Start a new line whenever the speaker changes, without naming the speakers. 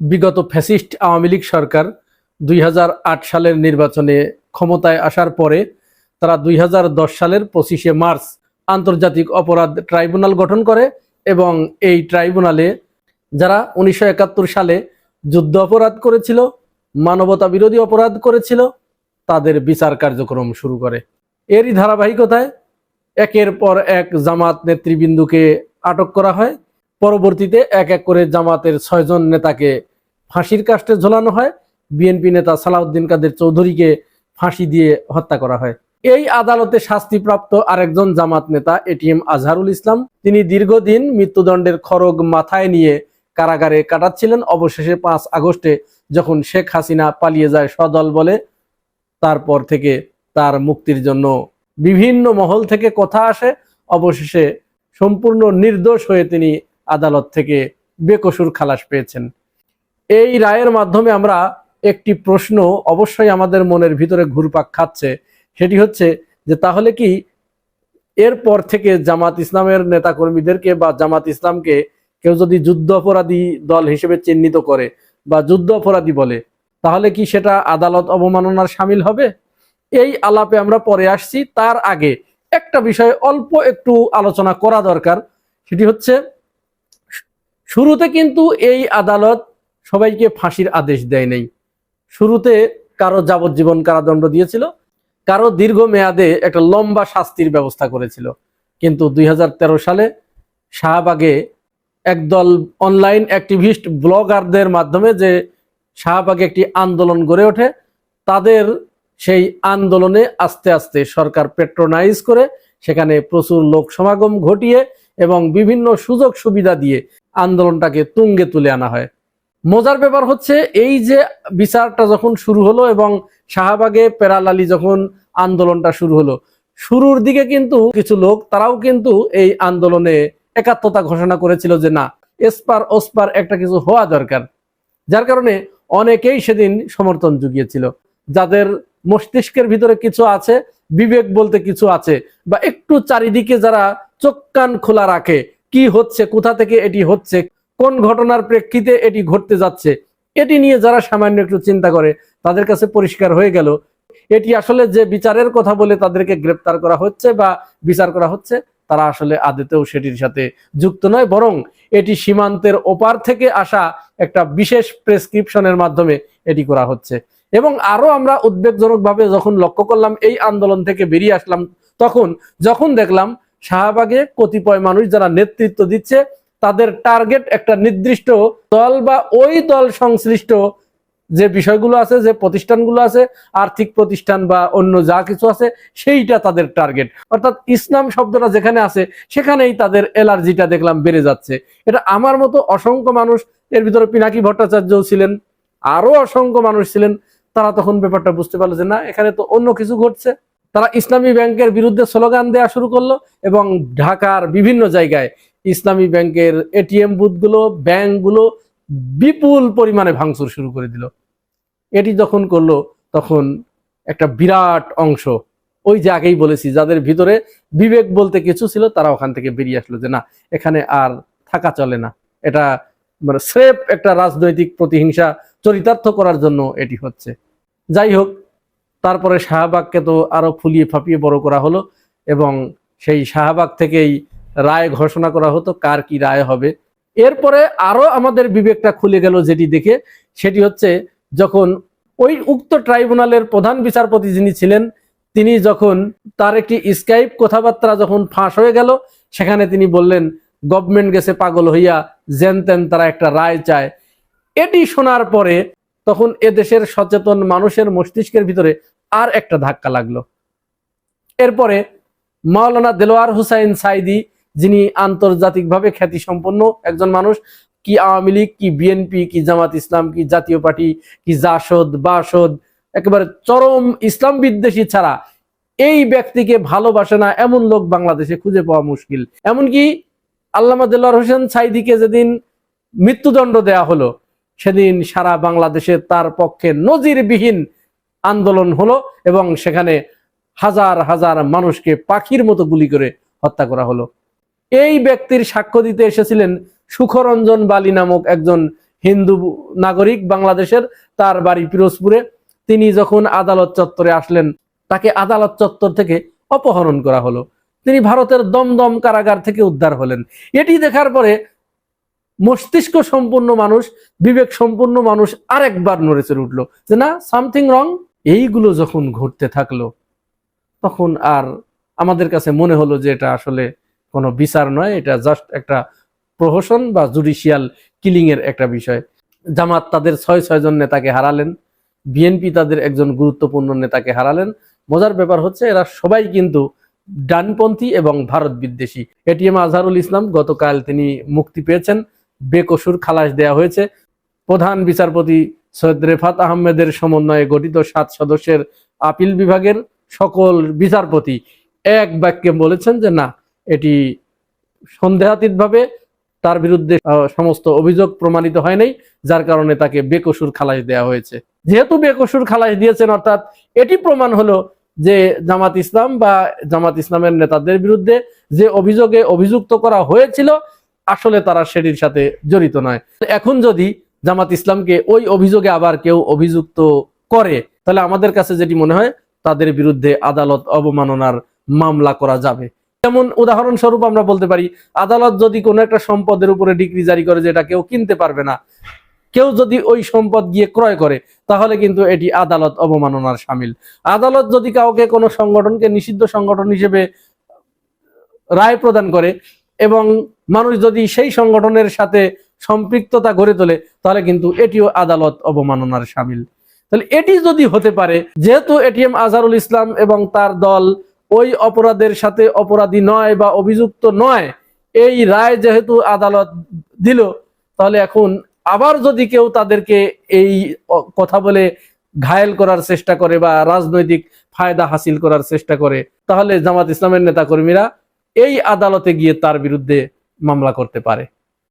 বিগত ফ্যাসিস্ট আওয়ামী লীগ সরকার দুই হাজার আট সালের নির্বাচনে ক্ষমতায় আসার পরে তারা দুই হাজার দশ সালের পঁচিশে মার্চ আন্তর্জাতিক অপরাধ ট্রাইব্যুনাল গঠন করে এবং এই ট্রাইব্যুনালে যারা উনিশশো একাত্তর সালে যুদ্ধ অপরাধ করেছিল, মানবতা বিরোধী অপরাধ করেছিল, তাদের বিচার কার্যক্রম শুরু করে। এরই ধারাবাহিকতায় একের পর এক জামাত নেতৃবৃন্দুকে আটক করা হয়। পরবর্তীতে এক এক করে জামাতের ছয়জন নেতাকে ফাঁসির কাস্টে ঝোলানো হয়। বিএনপি নেতা সালাউদ্দিন কাদের চৌধুরীকে ফাঁসি দিয়ে হত্যা করা হয়। এই আদালতে শাস্তিপ্রাপ্ত আরেকজন জামাত নেতা এটিএম আজহারুল ইসলাম। তিনি দীর্ঘদিন মৃত্যুদণ্ডের খড়গ মাথায় নিয়ে কারাগারে কাটাচ্ছিলেন। অবশেষে পাঁচ আগস্টে যখন শেখ হাসিনা পালিয়ে যায় সদল বলে, তারপর থেকে তার মুক্তির জন্য বিভিন্ন মহল থেকে কথা আসে। অবশেষে সম্পূর্ণ নির্দোষ হয়ে তিনি আদালত থেকে বেকসুর খালাস পেয়েছেন। এই রায়ের মাধ্যমে আমরা একটি প্রশ্ন অবশ্যই আমাদের মনের ভিতরে ঘুরপাক খাচ্ছে। সেটি হচ্ছে যে তাহলে কি এরপর থেকে জামাত ইসলামের নেতাকর্মীদেরকে বা জামাত ইসলামকে কেউ যদি যুদ্ধ অপরাধী দল হিসেবে চিহ্নিত করে বা যুদ্ধ অপরাধী বলে, তাহলে কি সেটা আদালত অবমাননার সামিল হবে? এই আলাপে আমরা পরে আসছি। তার আগে একটা বিষয় অল্প একটু আলোচনা করা দরকার। সেটি হচ্ছে শুরুতে কিন্তু এই আদালত সবাইকে ফাঁসির আদেশ দেয় নাই। শুরুতে কারও যাবজ্জীবন কারাদণ্ড দিয়েছিল, কারও দীর্ঘ মেয়াদে একটা লম্বা শাস্তির ব্যবস্থা করেছিল। কিন্তু দুই হাজার তেরো সালে শাহবাগে একদল অনলাইন অ্যাক্টিভিস্ট ব্লগারদের মাধ্যমে যে শাহবাগে একটি আন্দোলন গড়ে ওঠে, তাদের সেই আন্দোলনে আস্তে আস্তে সরকার পেট্রোনাইজ করে সেখানে প্রচুর লোক সমাগম ঘটিয়ে এবং বিভিন্ন সুযোগ সুবিধা দিয়ে আন্দোলনটাকে তুঙ্গে তুলে আনা হয়। মজার ব্যাপার হচ্ছে, এই যে বিচারটা যখন শুরু হলো এবং শাহবাগে পেরালালি যখন আন্দোলনটা শুরু হলো, শুরুর দিকে কিন্তু কিছু লোক, তারাও কিন্তু এই আন্দোলনে একাত্মতা ঘোষণা করেছিল যে না, এসপার ওসপার একটা কিছু হওয়া দরকার। যার কারণে অনেকেই সেদিন সমর্থন জুগিয়েছিল। যাদের মস্তিষ্কের ভিতরে কিছু আছে, বিবেক বলতে কিছু আছে, বা একটু চারিদিকে যারা চোখ কান খোলা রাখে কি হচ্ছে, কোথা থেকে এটি হচ্ছে, কোন ঘটনার প্রেক্ষিতে এটি ঘটতে যাচ্ছে, এটি নিয়ে যারা সামান্য একটু চিন্তা করে, তাদের কাছে পরিষ্কার হয়ে গেল, এটি আসলে যে বিচারের কথা বলে তাদেরকে গ্রেপ্তার করা হচ্ছে বা বিচার করা হচ্ছে, তারা আসলে আদতেও সেটির সাথে যুক্ত নয়, বরং এটি সীমান্তের ওপার থেকে আসা একটা বিশেষ প্রেসক্রিপশনের মাধ্যমে এটি করা হচ্ছে। এবং আরও আমরা উদ্বেগজনকভাবে যখন লক্ষ্য করলাম, এই আন্দোলন থেকে বেরিয়ে আসলাম, তখন যখন দেখলাম শাহবাগে কতিপয় মানুষ যারা নেতৃত্ব দিচ্ছে, তাদের টার্গেট একটা নির্দিষ্ট দল বা ওই দল সংশ্লিষ্ট যে বিষয়গুলো আছে, যে প্রতিষ্ঠানগুলো আছে, আর্থিক প্রতিষ্ঠান বা অন্য যা কিছু আছে, সেইটা তাদের টার্গেট অর্থাৎ ইসলাম শব্দটা যেখানে আছে, সেখানেই তাদের এলার্জিটা দেখলাম বেড়ে যাচ্ছে। এটা আমার মতো অসংখ্য মানুষ, এর ভিতরে পিনাকি ভট্টাচার্যও ছিলেন আরও অসংখ্য মানুষ ছিলেন, তারা তখন ব্যাপারটা বুঝতে পারল যে না, এখানে তো অন্য কিছু ঘটছে। তারা ইসলামী ব্যাংকের বিরুদ্ধে স্লোগান দেওয়া শুরু করল এবং ঢাকার বিভিন্ন জায়গায় ইসলামী ব্যাংকের এটিএম বুথগুলো, ব্যাংকগুলো বিপুল পরিমাণে ভাঙচুর শুরু করে দিল। এটি যখন করল, তখন একটা বিরাট অংশ, ওই যে আগেই বলেছি, যাদের ভিতরে বিবেক বলতে কিছু ছিল, তারা ওখান থেকে বেরিয়ে আসলো যে না, এখানে আর থাকা চলে না। এটা মানে স্রেফ একটা রাজনৈতিক প্রতিহিংসা চরিতার্থ করার জন্য এটি হচ্ছে। যাই হোক তারপরে শাহবাগকে তো আরও ফুলিয়ে ফাপিয়ে বড় করা হলো এবং সেই শাহবাগ থেকেই রায় ঘোষণা করা হতো কার কি রায় হবে। এরপরে আরও আমাদের বিবেকটা খুলে গেল যেটি দেখে, সেটি হচ্ছে যখন ওই উক্ত ট্রাইব্যুনালের প্রধান বিচারপতি যিনি ছিলেন, তিনি যখন তার একটি স্কাইপ কথাবার্তা যখন ফাঁস হয়ে গেল, সেখানে তিনি বললেন, গভর্নমেন্ট গেছে পাগল হইয়া জেন তেন তারা একটা রায় চায়। এটি শোনার পরে তখন এদেশের সচেতন মানুষের মস্তিষ্কের ভিতরে আর একটা ধাক্কা লাগল। এরপরে মাওলানা দেলোয়ার হুসাইন সাইদি, যিনি আন্তর্জাতিকভাবে খ্যাতি সম্পন্ন একজন মানুষ, কি আওয়ামী লীগ, কি বিএনপি, কি জামাত ইসলাম, কি জাতীয় পার্টি, কি জাসদ, বাসদ, একেবারে চরম ইসলাম বিদ্বেষী ছাড়া এই ব্যক্তিকে ভালোবাসে না এমন লোক বাংলাদেশে খুঁজে পাওয়া মুশকিল। এমনকি আল্লামা দেলোয়ার হোসেন সাইদিকে যেদিন মৃত্যুদণ্ড দেয়া হলো, সেদিন সারা বাংলাদেশে তার পক্ষে নজিরবিহীন আন্দোলন হলো এবং সেখানে হাজার হাজার মানুষকে পাখির মতো গুলি করে হত্যা করা হলো। এই ব্যক্তির সাক্ষ্য দিতে এসেছিলেন সুখরঞ্জন বালি নামক একজন হিন্দু নাগরিক বাংলাদেশের, তার বাড়ি পিরোজপুরে। তিনি যখন আদালত চত্বরে আসলেন, তাকে আদালত চত্বর থেকে অপহরণ করা হলো। তিনি ভারতের দমদম কারাগার থেকে উদ্ধার হলেন। এটি দেখার পরে মস্তিষ্ক সম্পূর্ণ মানুষ, বিবেক সম্পূর্ণ মানুষ আরেকবার নড়েচড়ে উঠল যে না, সামথিং রং এইগুলো যখন ঘটতে থাকল, তখন আর আমাদের কাছে মনে হলো যে এটা আসলে কোনো বিচার নয়, এটা জাস্ট একটা প্রহসন বা জুডিশিয়াল কিলিং এর একটা বিষয়। জামাত তাদের ছয় ছয় জন নেতাকে হারালেন বিএনপি তাদের একজন গুরুত্বপূর্ণ নেতাকে হারালেন। মজার ব্যাপার হচ্ছে এরা সবাই কিন্তু ডানপন্থী এবং ভারত বিদ্বেষী। এটিএম আজহারুল ইসলাম গতকাল তিনি মুক্তি পেয়েছেন, বেকসুর খালাস দেয়া হয়েছে। প্রধান বিচারপতি সৈয়দ রেফাত আহমেদের সমন্বয়ে গঠিত সাত সদস্যের আপিল বিভাগের সকল বিচারপতি এক বাক্যে বলেছেন যে না, এটি সন্দেহাতীতভাবে তার বিরুদ্ধে সমস্ত অভিযোগ প্রমাণিত হয় নাই, যার কারণে তাকে বেকসুর খালাস দেওয়া হয়েছে। যেহেতু বেকসুর খালাস দিয়েছেন, অর্থাৎ এটি প্রমাণ হলো যে জামাত ইসলাম বা জামাত ইসলামের নেতাদের বিরুদ্ধে যে অভিযোগে অভিযুক্ত করা হয়েছিল, আসলে তারা সেটির সাথে জড়িত নয়। এখন যদি জামাত ইসলামকে ওই অভিযোগে আবার কেউ অভিযুক্ত করে। তাহলে আমাদের কাছে যেটি মনে হয়, তাদের বিরুদ্ধে আদালত অবমাননার মামলা করা যাবে। যেমন উদাহরণস্বরূপ আমরা বলতে পারি, আদালত যদি কোনো একটা সম্পদের উপরে ডিগ্রি জারি করে যে এটা কেউ কিনতে পারবে না, কেউ যদি ওই সম্পদ গিয়ে ক্রয় করে, তাহলে কিন্তু এটি আদালত অবমাননার সামিল। আদালত যদি কাউকে কোনো সংগঠনকে নিষিদ্ধ সংগঠন হিসেবে রায় প্রদান করে, এবং মানুষ যদি সেই সংগঠনের সাথে সম্পৃক্ততা গড়ে তোলে, তাহলে কিন্তু এটিও আদালত অবমাননার সামিল। তাহলে এটি যদি হতে পারে, যেহেতু এটিএম আজহারুল ইসলাম এবং তার দল ওই অপরাধের সাথে অপরাধী নয় বা অভিযুক্ত নয়, এই রায় যেহেতু আদালত দিল, তাহলে এখন আবার যদি কেউ তাদেরকে এই কথা বলে ঘায়েল করার চেষ্টা করে বা রাজনৈতিক ফায়দা হাসিল করার চেষ্টা করে, তাহলে জামাত ইসলামের নেতাকর্মীরা এই আদালতে গিয়ে তার বিরুদ্ধে মামলা করতে পারে।